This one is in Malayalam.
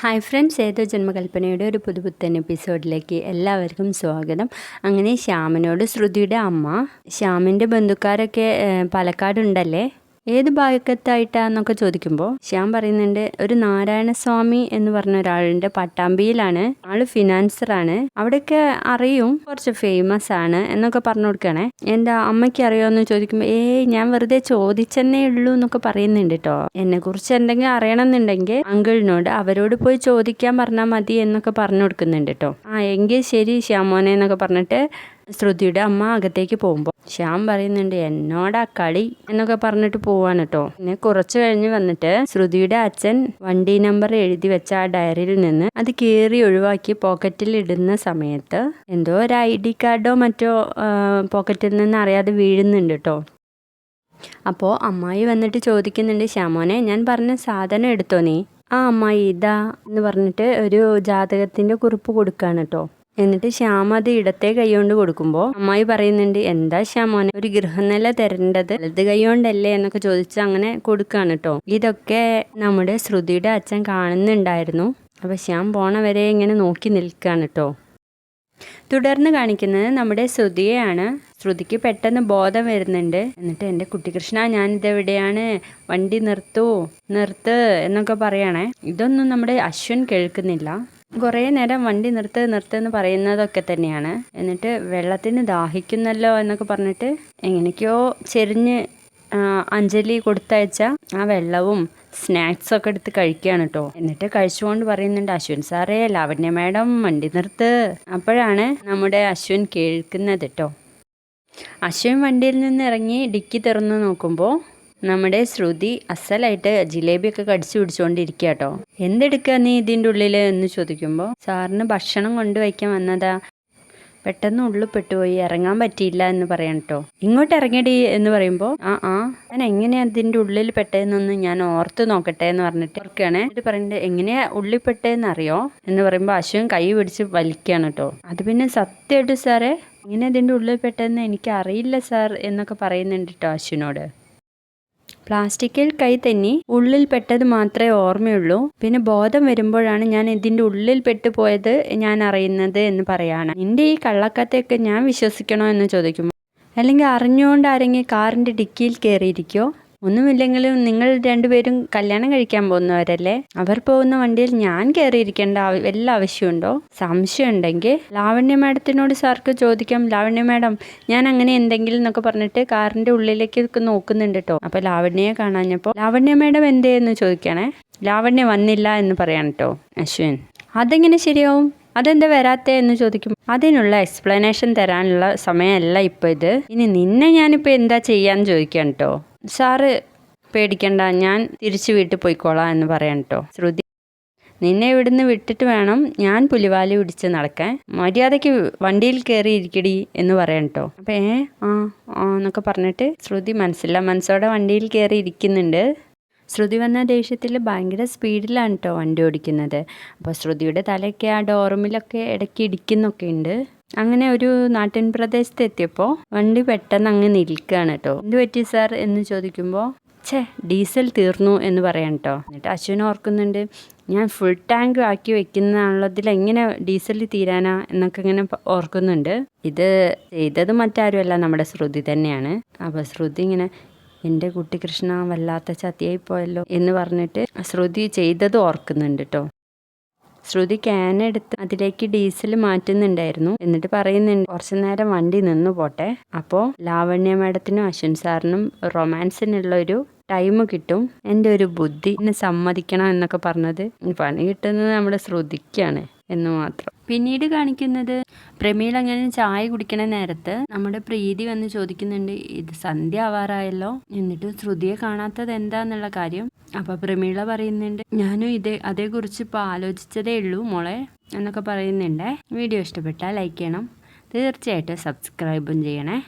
ഹായ് ഫ്രണ്ട്സ് ഏതോ ജന്മകൽപ്പനയുടെ ഒരു പുതുപുത്തൻ എപ്പിസോഡിലേക്ക് എല്ലാവർക്കും സ്വാഗതം. അങ്ങനെ ശ്യാമിനോട് ശ്രുതിയുടെ അമ്മ ശ്യാമിന്റെ ബന്ധുക്കാരൊക്കെ പാലക്കാടുണ്ടല്ലേ? ഏത് ഭാഗത്തായിട്ടാന്നൊക്കെ ചോദിക്കുമ്പോൾ ശ്യാം പറയുന്നുണ്ട് ഒരു നാരായണസ്വാമി എന്ന് പറഞ്ഞ ഒരാളുണ്ട് പട്ടാമ്പിയിലാണ്. ആൾ ഫിനാൻസറാണ്. അവിടെയൊക്കെ അറിയും കുറച്ച് ഫേമസ് ആണ് എന്നൊക്കെ പറഞ്ഞു കൊടുക്കണേ എന്താ അമ്മയ്ക്ക് അറിയോ എന്ന് ചോദിക്കുമ്പോൾ ഏയ് ഞാൻ വെറുതെ ചോദിച്ചെന്നേ ഉള്ളൂ എന്നൊക്കെ പറയുന്നുണ്ട് കേട്ടോ എന്നെ കുറിച്ച് എന്തെങ്കിലും അറിയണമെന്നുണ്ടെങ്കിൽ അങ്കിളിനോട് അവരോട് പോയി ചോദിക്കാൻ പറഞ്ഞാൽ മതി എന്നൊക്കെ പറഞ്ഞു കൊടുക്കുന്നുണ്ട് കേട്ടോ ആ എങ്കിൽ ശരി ശ്യാമോനെ എന്നൊക്കെ പറഞ്ഞിട്ട് ശ്രുതിയുടെ അമ്മ അകത്തേക്ക് പോകുമ്പോൾ ശ്യാം പറയുന്നുണ്ട് എന്നോടാ കളി? എന്നൊക്കെ പറഞ്ഞിട്ട് പോവാണ് കേട്ടോ. പിന്നെ കുറച്ചു കഴിഞ്ഞ് വന്നിട്ട് ശ്രുതിയുടെ അച്ഛൻ വണ്ടി നമ്പർ എഴുതി വെച്ച ആ ഡയറിയിൽ നിന്ന് അത് കീറി ഒഴിവാക്കി പോക്കറ്റിൽ ഇടുന്ന സമയത്ത് എന്തോ ഒരു ഐ ഡി കാർഡോ മറ്റോ പോക്കറ്റിൽ നിന്ന് അറിയാതെ വീഴുന്നുണ്ട് കേട്ടോ. അപ്പോൾ അമ്മായി വന്നിട്ട് ചോദിക്കുന്നുണ്ട് ശ്യാമോനെ ഞാൻ പറഞ്ഞ സാധനം എടുത്തോ നീ? ആ അമ്മായി ഇതാ എന്ന് പറഞ്ഞിട്ട് ഒരു ജാതകത്തിന്റെ കുറിപ്പ് കൊടുക്കാണ് കേട്ടോ. എന്നിട്ട് ശ്യാമ അത് ഇടത്തെ കൈകൊണ്ട് കൊടുക്കുമ്പോൾ അമ്മായി പറയുന്നുണ്ട് എന്താ ശ്യാമോനെ ഒരു ഗൃഹനില തരേണ്ടത് വലത് കൈകൊണ്ടല്ലേ എന്നൊക്കെ ചോദിച്ച് അങ്ങനെ കൊടുക്കാണ് കേട്ടോ ഇതൊക്കെ നമ്മുടെ ശ്രുതിയുടെ അച്ഛൻ കാണുന്നുണ്ടായിരുന്നു. അപ്പൊ ശ്യാം പോണ വരെ ഇങ്ങനെ നോക്കി നിൽക്കുകയാണ് കേട്ടോ തുടർന്ന് കാണിക്കുന്നത് നമ്മുടെ ശ്രുതിയെയാണ്. ശ്രുതിക്ക് പെട്ടെന്ന് ബോധം വരുന്നുണ്ട്. എന്നിട്ട് എന്റെ കുട്ടികൃഷ്ണ ഞാനിതെവിടെയാണ്? വണ്ടി നിർത്തൂ നിർത്ത് എന്നൊക്കെ പറയണേ. ഇതൊന്നും നമ്മുടെ അശ്വൻ കേൾക്കുന്നില്ല. കുറേ നേരം വണ്ടി നിർത്ത് നിർത്ത് എന്ന് പറയുന്നതൊക്കെ തന്നെയാണ്. എന്നിട്ട് വെള്ളത്തിന് ദാഹിക്കുന്നല്ലോ എന്നൊക്കെ പറഞ്ഞിട്ട് എങ്ങനെയൊക്കെയോ ചെരിഞ്ഞ് അഞ്ജലി കൊടുത്തയച്ച ആ വെള്ളവും സ്നാക്സ് ഒക്കെ എടുത്ത് കഴിക്കുകയാണ് കേട്ടോ എന്നിട്ട് കഴിച്ചുകൊണ്ട് പറയുന്നുണ്ട് അശ്വിൻ സാറേ ലാവണ്യ മാഡം വണ്ടി നിർത്ത്. അപ്പോഴാണ് നമ്മുടെ അശ്വിൻ കേൾക്കുന്നത് കേട്ടോ അശ്വിൻ വണ്ടിയിൽ നിന്ന് ഇറങ്ങി ഡിക്കി തുറന്ന് നോക്കുമ്പോൾ നമ്മുടെ ശ്രുതി അസലായിട്ട് ജിലേബിയൊക്കെ കടിച്ചു പിടിച്ചുകൊണ്ടിരിക്കുക കേട്ടോ എന്തെടുക്കുക നീ ഇതിന്റെ ഉള്ളിൽ എന്ന് ചോദിക്കുമ്പോൾ സാറിന് ഭക്ഷണം കൊണ്ടുവയ്ക്കാൻ വന്നതാ. പെട്ടെന്ന് ഉള്ളിൽ പെട്ടുപോയി ഇറങ്ങാൻ പറ്റിയില്ല എന്ന് പറയാം കേട്ടോ ഇങ്ങോട്ട് ഇറങ്ങിയടി എന്ന് പറയുമ്പോൾ ആ ആ ഞാൻ എങ്ങനെയാ അതിന്റെ ഉള്ളിൽ പെട്ടതെന്നൊന്ന് ഞാൻ ഓർത്ത് നോക്കട്ടെ എന്ന് പറഞ്ഞിട്ട് ഓർക്കുകയാണ്. എന്നിട്ട് പറയുന്നത് എങ്ങനെയാ ഉള്ളിൽ അറിയോ എന്ന് പറയുമ്പോൾ അശ്വൻ കൈ പിടിച്ച് വലിക്കുകയാണ് കേട്ടോ അത് പിന്നെ സത്യമായിട്ട് സാറേ ഇങ്ങനെ ഇതിന്റെ ഉള്ളിൽ പെട്ടതെന്ന് എനിക്ക് അറിയില്ല സാർ എന്നൊക്കെ പറയുന്നുണ്ട് കേട്ടോ അശ്വിനോട്. പ്ലാസ്റ്റിക്കിൽ കൈ തന്നെ ഉള്ളിൽ പെട്ടത് മാത്രമേ ഓർമ്മയുള്ളൂ. പിന്നെ ബോധം വരുമ്പോഴാണ് ഞാൻ ഇതിന്റെ ഉള്ളിൽ പെട്ടുപോയത് ഞാൻ അറിയുന്നത് എന്ന് പറയാണ്. നിന്റെ ഈ കള്ളക്കഥയൊക്കെ ഞാൻ വിശ്വസിക്കണോ എന്ന് ചോദിക്കുമ്പോൾ അല്ലെങ്കിൽ അറിഞ്ഞുകൊണ്ട് ആരെങ്കിലും കാറിന്റെ ഡിക്കിയിൽ കയറിയിരിക്കോ ഒന്നുമില്ലെങ്കിലും നിങ്ങൾ രണ്ടുപേരും കല്യാണം കഴിക്കാൻ പോകുന്നവരല്ലേ? അവർ പോകുന്ന വണ്ടിയിൽ ഞാൻ കയറിയിരിക്കേണ്ട വല്ല ആവശ്യമുണ്ടോ? സംശയം ഉണ്ടെങ്കിൽ ലാവണ്യ മാഡത്തിനോട് സാർക്ക് ചോദിക്കാം. ലാവണ്യ മാഡം ഞാൻ അങ്ങനെ എന്തെങ്കിലും എന്നൊക്കെ പറഞ്ഞിട്ട് കാറിന്റെ ഉള്ളിലേക്ക് നോക്കുന്നുണ്ട് കേട്ടോ അപ്പൊ ലാവണ്യയെ കാണാഞ്ഞപ്പോൾ ലാവണ്യ മാഡം എന്തേ എന്ന് ചോദിക്കണേ? ലാവണ്യ വന്നില്ല എന്ന് പറയാൻ കേട്ടോ അശ്വിൻ. അതെങ്ങനെ ശരിയാവും? അതെന്താ വരാത്തേ എന്ന് ചോദിക്കും. അതിനുള്ള എക്സ്പ്ലനേഷൻ തരാനുള്ള സമയമല്ല ഇപ്പോൾ ഇത്. ഇനി നിന്നെ ഞാനിപ്പോൾ എന്താ ചെയ്യാന്ന് ചോദിക്കാൻ കേട്ടോ സാറ് പേടിക്കണ്ട ഞാൻ തിരിച്ചു വീട്ടിൽ പോയിക്കോളാം എന്ന് പറയാം കേട്ടോ ശ്രുതി നിന്നെ ഇവിടുന്ന് വിട്ടിട്ട് വേണം ഞാൻ പുലിവാലി പിടിച്ച് നടക്കാൻ. മര്യാദയ്ക്ക് വണ്ടിയിൽ കയറി ഇരിക്കടി എന്ന് പറയാം കേട്ടോ അപ്പം ഏ ആ ആ എന്നൊക്കെ പറഞ്ഞിട്ട് ശ്രുതി മനസ്സില്ല മനസ്സോടെ വണ്ടിയിൽ കയറി ഇരിക്കുന്നുണ്ട്. ശ്രുതി വന്ന ദേഷ്യത്തിൽ ഭയങ്കര സ്പീഡിലാണ് കേട്ടോ വണ്ടി ഓടിക്കുന്നത്. അപ്പോൾ ശ്രുതിയുടെ തലയൊക്കെ ആ ഡോറുമിലൊക്കെ ഇടയ്ക്ക് ഇടിക്കുന്നൊക്കെ ഉണ്ട്. അങ്ങനെ ഒരു നാട്ടിൻ പ്രദേശത്ത് എത്തിയപ്പോൾ വണ്ടി പെട്ടെന്ന് അങ്ങ് നിൽക്കുകയാണ് കേട്ടോ. എന്ത് പറ്റി സാർ എന്ന് ചോദിക്കുമ്പോൾ ഛേ ഡീസൽ തീർന്നു എന്ന് പറയാം കേട്ടോ എന്നിട്ട് അശ്വിൻ ഓർക്കുന്നുണ്ട് ഞാൻ ഫുൾ ടാങ്ക് ആക്കി വെക്കുന്നതാണുള്ളതിൽ എങ്ങനെ ഡീസൽ തീരാനാ എന്നൊക്കെ ഇങ്ങനെ ഓർക്കുന്നുണ്ട്. ഇത് ചെയ്തത് മറ്റാരുമല്ല നമ്മുടെ ശ്രുതി തന്നെയാണ്. അപ്പോൾ ശ്രുതി ഇങ്ങനെ എന്റെ കുട്ടി കൃഷ്ണ വല്ലാത്ത ചതിയായി പോയല്ലോ എന്ന് പറഞ്ഞിട്ട് ശ്രുതി ചെയ്തത് ഓർക്കുന്നുണ്ട് കേട്ടോ ശ്രുതി ക്യാൻ എടുത്ത് അതിലേക്ക് ഡീസൽ മാറ്റുന്നുണ്ടായിരുന്നു. എന്നിട്ട് പറയുന്നുണ്ട് കുറച്ചു നേരം വണ്ടി നിന്നു പോട്ടെ. അപ്പോൾ ലാവണ്യ മാഡത്തിനും അശ്വിൻ സാറിനും റൊമാൻസിനുള്ള ഒരു ടൈം കിട്ടും. എന്റെ ഒരു ബുദ്ധി എന്നെ സമ്മതിക്കണം എന്നൊക്കെ പറഞ്ഞത്. പണി കിട്ടുന്നത് നമ്മുടെ ശ്രുതിക്കാണ് എന്ന് മാത്രം. പിന്നീട് കാണിക്കുന്നത് പ്രമീൾ അങ്ങനെ ചായ കുടിക്കണ നേരത്ത് നമ്മുടെ പ്രീതി വന്ന് ചോദിക്കുന്നുണ്ട് ഇത് സന്ധ്യ ആവാറായല്ലോ? എന്നിട്ട് ശ്രുതിയെ കാണാത്തത് എന്താന്നുള്ള കാര്യം. അപ്പൊ പ്രമീള പറയുന്നുണ്ട് ഞാനും ഇതേ അതേക്കുറിച്ച് ഇപ്പോൾ ആലോചിച്ചതേ ഉള്ളൂ മോളെ എന്നൊക്കെ പറയുന്നുണ്ട്. വീഡിയോ ഇഷ്ടപ്പെട്ടാൽ ലൈക്ക് ചെയ്യണം. തീർച്ചയായിട്ടും സബ്സ്ക്രൈബും ചെയ്യണേ.